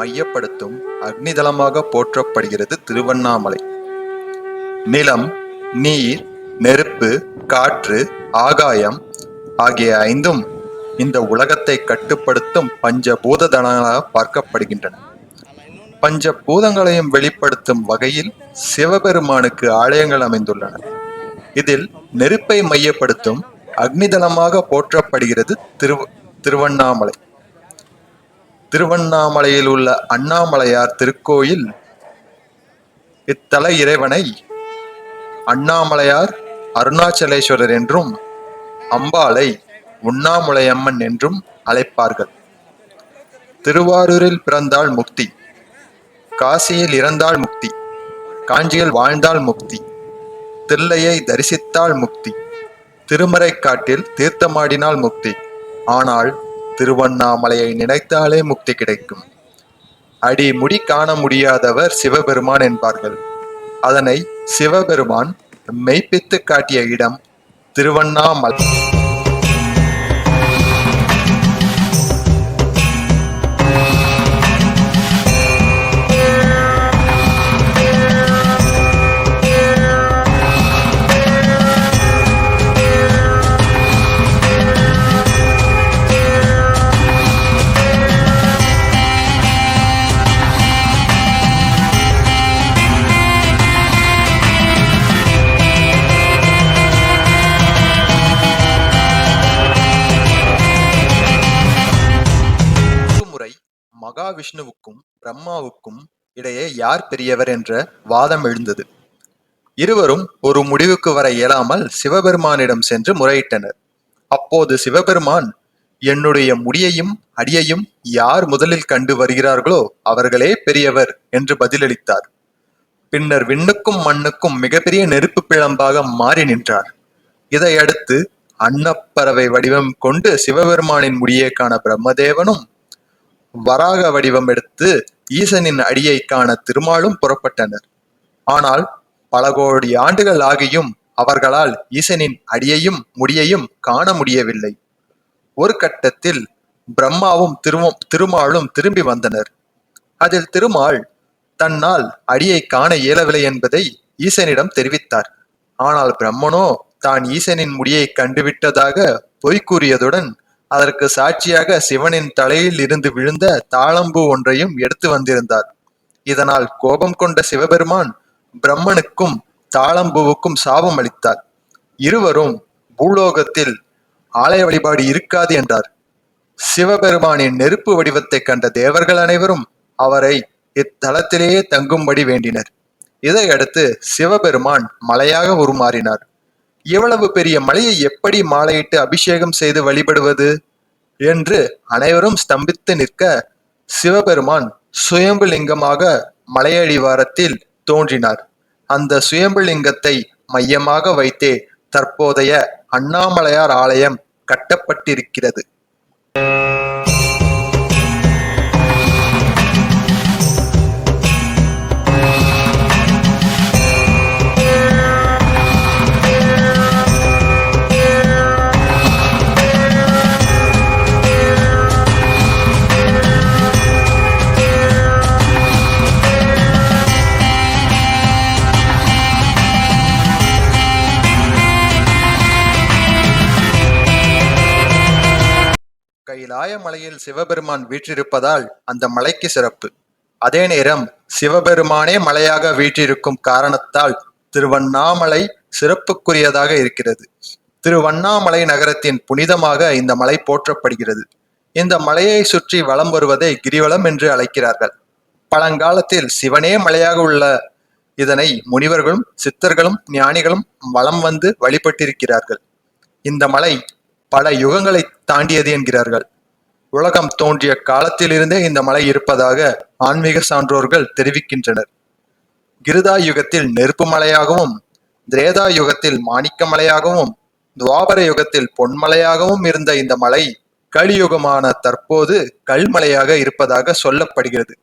மையப்படுத்தும் அக்னிதலமாக போற்றப்படுகிறது திருவண்ணாமலை. நிலம் நீர் நெருப்பு காற்று ஆகாயம் ஆகிய ஐந்தும் இந்த உலகத்தை கட்டுப்படுத்தும் பஞ்சபூததனங்களாக பார்க்கப்படுகின்றன. பஞ்ச பூதங்களையும் வெளிப்படுத்தும் வகையில் சிவபெருமானுக்கு ஆலயங்கள் அமைந்துள்ளன. இதில் நெருப்பை மையப்படுத்தும் அக்னிதலமாக போற்றப்படுகிறது திரு திருவண்ணாமலை. திருவண்ணாமலையில் உள்ள அண்ணாமலையார் திருக்கோயில். இத்தல இறைவனை அண்ணாமலையார் அருணாச்சலேஸ்வரர் என்றும் அம்பாளை உண்ணாமுலையம்மன் என்றும் அழைப்பார்கள். திருவாரூரில் பிறந்தால் முக்தி காசியில் இறந்தால் முக்தி காஞ்சியில் வாழ்ந்தால் முக்தி தில்லையை தரிசித்தால் முக்தி திருமறைக்காட்டில் தீர்த்தமாடினால் முக்தி ஆனால் திருவண்ணாமலையை நினைத்தாலே முக்தி கிடைக்கும். அடி முடி காண முடியாதவர் சிவபெருமான் என்பார்கள். அதனை சிவபெருமான் மெய்ப்பித்து காட்டிய இடம் திருவண்ணாமலை. மகாவிஷ்ணுவுக்கும் பிரம்மாவுக்கும் இடையே யார் பெரியவர் என்ற வாதம் எழுந்தது. இருவரும் ஒரு முடிவுக்கு வர இயலாமல் சிவபெருமானிடம் சென்று முறையிட்டனர். அப்போது சிவபெருமான் என்னுடைய முடியையும் அடியையும் யார் முதலில் கண்டு வருகிறார்களோ அவர்களே பெரியவர் என்று பதிலளித்தார். பின்னர் விண்ணுக்கும் மண்ணுக்கும் மிகப்பெரிய நெருப்பு பிழம்பாக மாறி நின்றார். இதையடுத்து அன்னப்பறவை வடிவம் கொண்டு சிவபெருமானின் முடியை காண பிரம்மதேவனும் வராக வடிவம் எடுத்து ஈசனின் அடியை காண திருமாலும் புறப்பட்டனர். ஆனால் பல கோடி ஆண்டுகள் ஆகியும் அவர்களால் ஈசனின் அடியையும் முடியையும் காண முடியவில்லை. ஒரு கட்டத்தில் பிரம்மாவும் திரும திருமாலும் திரும்பி வந்தனர். அதில் திருமால் தன்னால் அடியை காண இயலவில்லை என்பதை ஈசனிடம் தெரிவித்தார். ஆனால் பிரம்மனோ தான் ஈசனின் முடியை கண்டுவிட்டதாக பொய் கூறியதுடன் அதற்கு சாட்சியாக சிவனின் தலையில் இருந்து விழுந்த தாளம்பூ ஒன்றையும் எடுத்து வந்திருந்தார். இதனால் கோபம் கொண்ட சிவபெருமான் பிரம்மனுக்கும் தாளம்பூவுக்கும் சாபம் அளித்தார். இருவரும் பூலோகத்தில் ஆலய வழிபாடு இருக்காது என்றார். சிவபெருமானின் நெருப்பு வடிவத்தை கண்ட தேவர்கள் அனைவரும் அவரை இத்தலத்திலேயே தங்கும்படி வேண்டினர். இதையடுத்து சிவபெருமான் மலையாக உருமாறினார். இவ்வளவு பெரிய மலையை எப்படி மாலையிட்டு அபிஷேகம் செய்து வழிபடுவது? என்று அனைவரும் ஸ்தம்பித்து நிற்க சிவபெருமான் சுயம்புலிங்கமாக மலையடிவாரத்தில் தோன்றினார். அந்த சுயம்புலிங்கத்தை மையமாக வைத்தே தற்போதைய அண்ணாமலையார் ஆலயம் கட்டப்பட்டிருக்கிறது. கைலாய மலையில் சிவபெருமான் வீற்றிருப்பதால் அந்த மலைக்கு சிறப்பு. அதே நேரம் சிவபெருமானே மலையாக வீற்றிருக்கும் காரணத்தால் திருவண்ணாமலை சிறப்புக்குரியதாக இருக்கிறது. திருவண்ணாமலை நகரத்தின் புனிதமாக இந்த மலை போற்றப்படுகிறது. இந்த மலையை சுற்றி வலம் வருவதை கிரிவலம் என்று அழைக்கிறார்கள். பழங்காலத்தில் சிவனே மலையாக உள்ள இதனை முனிவர்களும் சித்தர்களும் ஞானிகளும் வலம் வந்து வழிபட்டிருக்கிறார்கள். இந்த மலை பல யுகங்களை தாண்டியது என்கிறார்கள். உலகம் தோன்றிய காலத்திலிருந்தே இந்த மலை இருப்பதாக ஆன்மீக சான்றோர்கள் தெரிவிக்கின்றனர். கிருதா யுகத்தில் நெருப்பு மலையாகவும் திரேதா யுகத்தில் மாணிக்க மலையாகவும் துவாபர யுகத்தில் பொன்மலையாகவும் இருந்த இந்த மலை கலியுகமான தற்போது கல்மலையாக இருப்பதாக சொல்லப்படுகிறது.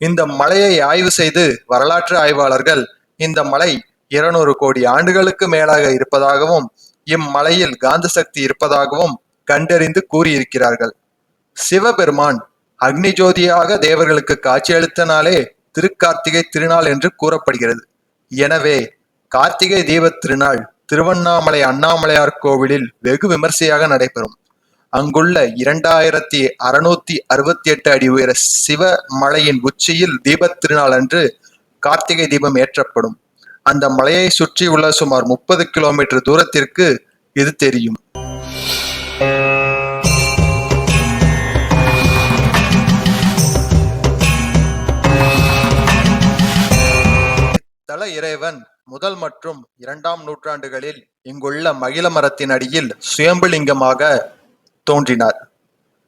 இந்த மலையை ஆய்வு செய்து வரலாற்று ஆய்வாளர்கள் இந்த மலை இருநூறு கோடி ஆண்டுகளுக்கு மேலாக இருப்பதாகவும் இம்மலையில் காந்த சக்தி இருப்பதாகவும் கண்டறிந்து கூறியிருக்கிறார்கள். சிவபெருமான் அக்னி ஜோதியாக தேவர்களுக்கு காட்சியளித்த நாளே திருக்கார்த்திகை திருநாள் என்று கூறப்படுகிறது. எனவே கார்த்திகை தீபத் திருநாள் திருவண்ணாமலை அண்ணாமலையார் கோவிலில் வெகு விமர்சையாக நடைபெறும். அங்குள்ள இரண்டாயிரத்தி அறுநூத்தி அறுபத்தி எட்டு அடி உயர சிவ மலையின் உச்சியில் தீபத் திருநாள் அன்று கார்த்திகை தீபம் ஏற்றப்படும். அந்த மலையை சுற்றியுள்ள சுமார் முப்பது கிலோமீட்டர் தூரத்திற்கு இது தெரியும். தல இறைவன் முதல் மற்றும் இரண்டாம் நூற்றாண்டுகளில் இங்குள்ள மகிழ மரத்தின் அடியில் சுயம்புலிங்கமாக தோன்றினார்.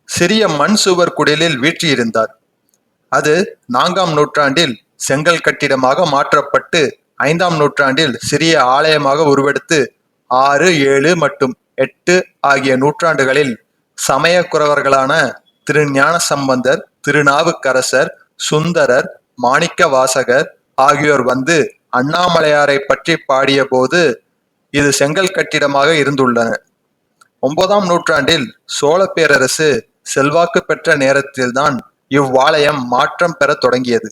சிறிய மண் சுவர் குடிலில் வீற்றிருந்தார். அது நான்காம் நூற்றாண்டில் செங்கல் கட்டிடமாக மாற்றப்பட்டு ஐந்தாம் நூற்றாண்டில் சிறிய ஆலயமாக உருவெடுத்து ஆறு ஏழு மற்றும் எட்டு ஆகிய நூற்றாண்டுகளில் சமயக்குறவர்களான திரு ஞான சம்பந்தர் திருநாவுக்கரசர் சுந்தரர் மாணிக்க வாசகர் ஆகியோர் வந்து அண்ணாமலையாரை பற்றி பாடிய போது இது செங்கல் கட்டிடமாக இருந்துள்ளன. ஒன்பதாம் நூற்றாண்டில் சோழ பேரரசு செல்வாக்கு பெற்ற நேரத்தில்தான் இவ்வாலயம் மாற்றம் பெற தொடங்கியது.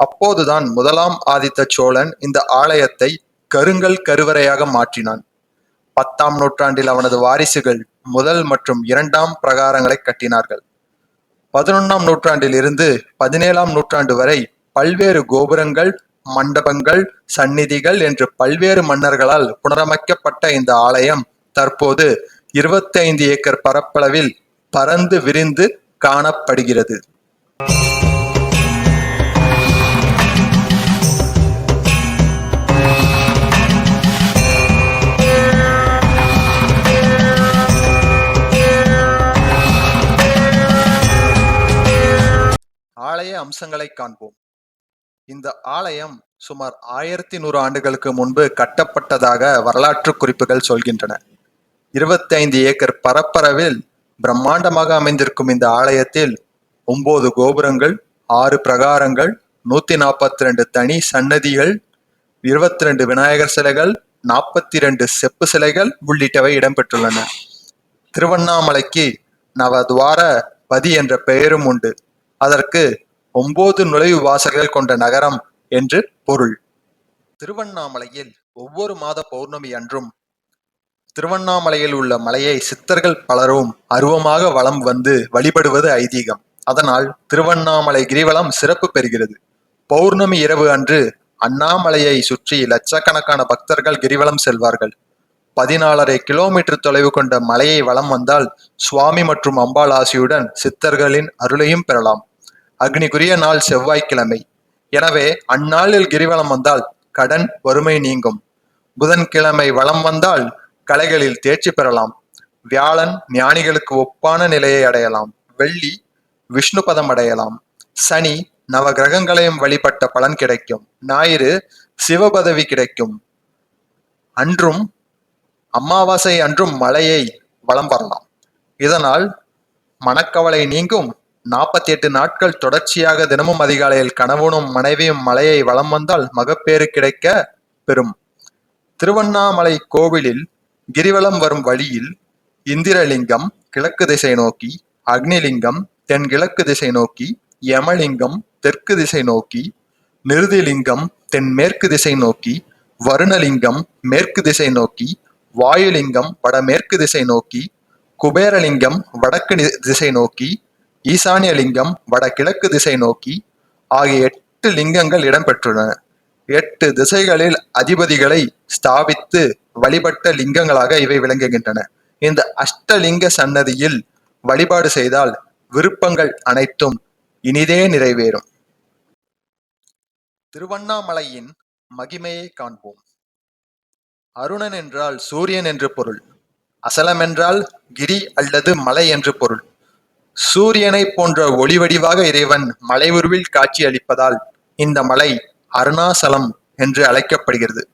அப்போதுதான் முதலாம் ஆதித்த சோழன் இந்த ஆலயத்தை கருங்கல் கருவறையாக மாற்றினான். பத்தாம் நூற்றாண்டில் அவனது வாரிசுகள் முதல் மற்றும் இரண்டாம் பிரகாரங்களை கட்டினார்கள். பதினொன்னாம் நூற்றாண்டில் இருந்து பதினேழாம் நூற்றாண்டு வரை பல்வேறு கோபுரங்கள் மண்டபங்கள் சந்நிதிகள் என்று பல்வேறு மன்னர்களால் புனரமைக்கப்பட்ட இந்த ஆலயம் தற்போது 25 ஏக்கர் பரப்பளவில் பரந்து விரிந்து காணப்படுகிறது. அம்சங்களை காண்போம். இந்த ஆலயம் சுமார் ஆயிரத்தி நூறு ஆண்டுகளுக்கு முன்பு கட்டப்பட்டதாக வரலாற்று குறிப்புகள் சொல்கின்றன. 25 ஏக்கர் பரப்பரவில் பிரம்மாண்டமாக அமைந்திருக்கும் இந்த ஆலயத்தில் ஒன்பது கோபுரங்கள் ஆறு பிரகாரங்கள் நூத்தி நாற்பத்தி ரெண்டு தனி சன்னதிகள் இருபத்தி ரெண்டு விநாயகர் சிலைகள் நாற்பத்தி ரெண்டு செப்பு சிலைகள் உள்ளிட்டவை இடம்பெற்றுள்ளன. திருவண்ணாமலைக்கு நவத்வார பதி என்ற பெயரும் உண்டு. அதற்கு ஒன்பது நுழைவு வாசல்கள் கொண்ட நகரம் என்று பொருள். திருவண்ணாமலையில் ஒவ்வொரு மாத பௌர்ணமி அன்றும் திருவண்ணாமலையில் உள்ள மலையை சித்தர்கள் பலரும் அருவமாக வலம் வந்து வழிபடுவது ஐதீகம். அதனால் திருவண்ணாமலை கிரிவலம் சிறப்பு பெறுகிறது. பௌர்ணமி இரவு அன்று அண்ணாமலையை சுற்றி லட்சக்கணக்கான பக்தர்கள் கிரிவலம் செல்வார்கள். பதினாலரை கிலோமீட்டர் தொலைவு கொண்ட மலையை வலம் வந்தால் சுவாமி மற்றும் அம்பாள் ஆசியுடன் சித்தர்களின் அருளையும் பெறலாம். அக்னிக்குரிய நாள் செவ்வாய்க்கிழமை. எனவே அந்நாளில் கிரிவலம் வந்தால் கடன் வறுமை நீங்கும். புதன்கிழமை வளம் வந்தால் கலைகளில் தேர்ச்சி பெறலாம். வியாழன் ஞானிகளுக்கு ஒப்பான நிலையை அடையலாம். வெள்ளி விஷ்ணு பதம் அடையலாம். சனி நவ கிரகங்களையும் வழிபட்ட பலன் கிடைக்கும். ஞாயிறு சிவபதவி கிடைக்கும். அன்றும் அமாவாசை அன்றும் மலையை வலம் வரலாம். இதனால் மனக்கவலை நீங்கும். நாற்பத்தி எட்டு நாட்கள் தொடர்ச்சியாக தினமும் அதிகாலையில் கணவனும் மனைவியும் மலையை வலம் வந்தால் மகப்பேறு கிடைக்க பெறும். திருவண்ணாமலை கோவிலில் கிரிவலம் வரும் வழியில் இந்திரலிங்கம் கிழக்கு திசை நோக்கி அக்னிலிங்கம் தென்கிழக்கு திசை நோக்கி யமலிங்கம் தெற்கு திசை நோக்கி நிருதிலிங்கம் தென்மேற்கு திசை நோக்கி வருணலிங்கம் மேற்கு திசை நோக்கி வாயுலிங்கம் வடமேற்கு திசை நோக்கி குபேரலிங்கம் வடக்கு திசை நோக்கி ஈசானிய லிங்கம் வடகிழக்கு திசை நோக்கி ஆகிய எட்டு லிங்கங்கள் இடம்பெற்றுள்ளன. எட்டு திசைகளில் அதிபதிகளை ஸ்தாபித்து வழிபட்ட லிங்கங்களாக இவை விளங்குகின்றன. இந்த அஷ்டலிங்க சன்னதியில் வழிபாடு செய்தால் விருப்பங்கள் அனைத்தும் இனிதே நிறைவேறும். திருவண்ணாமலையின் மகிமையை காண்போம். அருணன் என்றால் சூரியன் என்று பொருள். அசலம் என்றால் கிரி அல்லது மலை என்று பொருள். சூரியனை போன்ற ஒளிவடிவாக இறைவன் மலை உருவில் காட்சி அளிப்பதால் இந்த மலை அருணாசலம் என்று அழைக்கப்படுகிறது.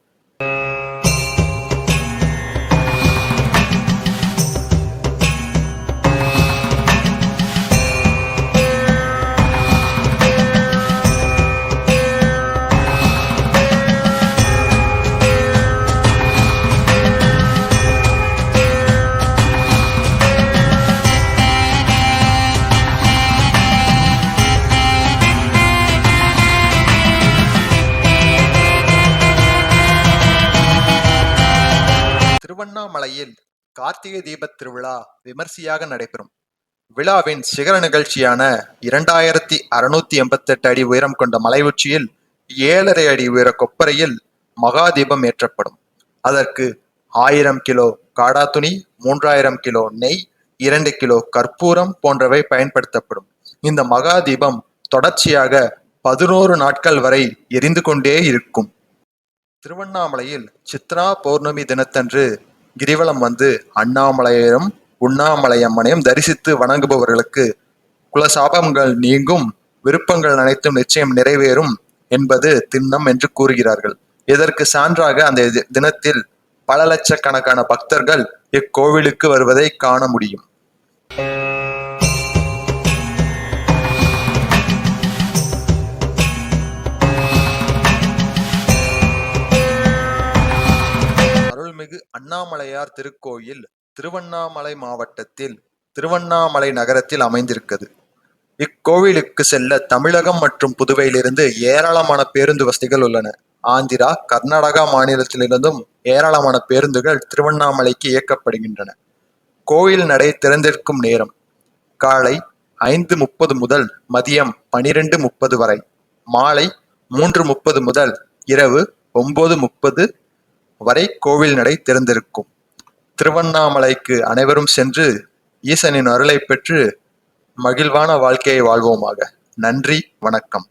கார்த்திகை தீபத் திருவிழா விமர்சையாக நடைபெறும். விழாவின் சிகர நிகழ்ச்சியான இரண்டாயிரத்தி அறுநூத்தி எண்பத்தி எட்டு அடி உயரம் கொண்ட மலை உச்சியில் ஏழரை அடி உயர கொப்பரையில் மகா தீபம் ஏற்றப்படும். அதற்கு ஆயிரம் கிலோ காடா துணி மூன்றாயிரம் கிலோ நெய் இரண்டு கிலோ கற்பூரம் போன்றவை பயன்படுத்தப்படும். இந்த மகா தீபம் தொடர்ச்சியாக பதினோரு நாட்கள் வரை எரிந்து கொண்டே இருக்கும். திருவண்ணாமலையில் சித்ரா பௌர்ணமி தினத்தன்று கிரிவலம் வந்து அண்ணாமலையரும் உண்ணாமலையம்மனையும் தரிசித்து வணங்குபவர்களுக்கு குலசாபங்கள் நீங்கும் விருப்பங்கள் அனைத்தும் நிச்சயம் நிறைவேறும் என்பது திண்ணம் என்று கூறுகிறார்கள். இதற்கு சான்றாக அந்த தினத்தில் பல லட்சக்கணக்கான பக்தர்கள் இக்கோவிலுக்கு வருவதை காண முடியும். அண்ணாமலையார் திருக்கோயில் திருவண்ணாமலை மாவட்டத்தில் திருவண்ணாமலை நகரத்தில் அமைந்திருக்கிறது. இக்கோவிலுக்கு செல்ல தமிழகம் மற்றும் புதுவையிலிருந்து ஏராளமான பேருந்து வசதிகள் உள்ளன. ஆந்திரா கர்நாடகா மாநிலத்திலிருந்தும் ஏராளமான பேருந்துகள் திருவண்ணாமலைக்கு இயக்கப்படுகின்றன. கோயில் நடை திறந்திருக்கும் நேரம் காலை ஐந்து முப்பது முதல் மதியம் பனிரெண்டு முப்பது வரை மாலை மூன்று முப்பது முதல் இரவு ஒன்பது முப்பது வரை கோவில் நடை திறந்திருக்கும். திருவண்ணாமலைக்கு அனைவரும் சென்று ஈசனின் அருளை பெற்று மகிழ்வான வாழ்க்கையை வாழ்வோமாக. நன்றி வணக்கம்.